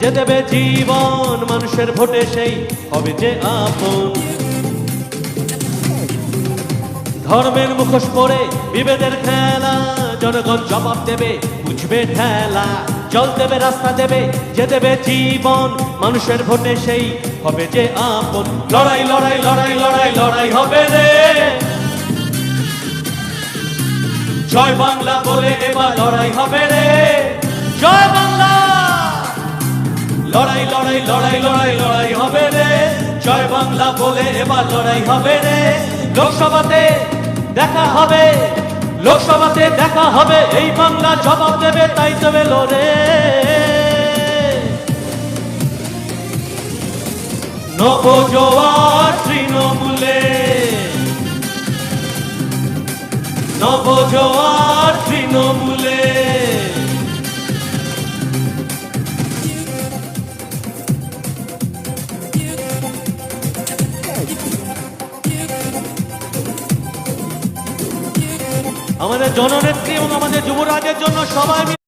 যে দেবে জীবন মানুষের ভোটে সেই হবে যে আপন। ধর্মের মুখোশ পরে বিভেদের খেলা, জনগণ জবাব দেবে, বুঝবে ঠেলা। জল দেবে, রাস্তা দেবে, যে দেবে জীবন মানুষের ভোটে সেই হবে যে আপন। লড়াই লড়াই লড়াই লড়াই লড়াই হবে রে। জয় বাংলা বলে এবার লড়াই হবে রে। জয় বাংলা লড়াই লড়াই লড়াই লড়াই লড়াই হবে রে। জয় বাংলা বলে এবার লড়াই হবে রে। লোকসভাতে দেখা হবে, লোকসভাতে দেখা হবে। এই বাংলা জবাব দেবে, তাই তো লড়ে নবজোয়ার তৃণমূলে, নবজোয়ার আমাদের জননেত্রী এবং আমাদের যুবরাজের জন্য সবাই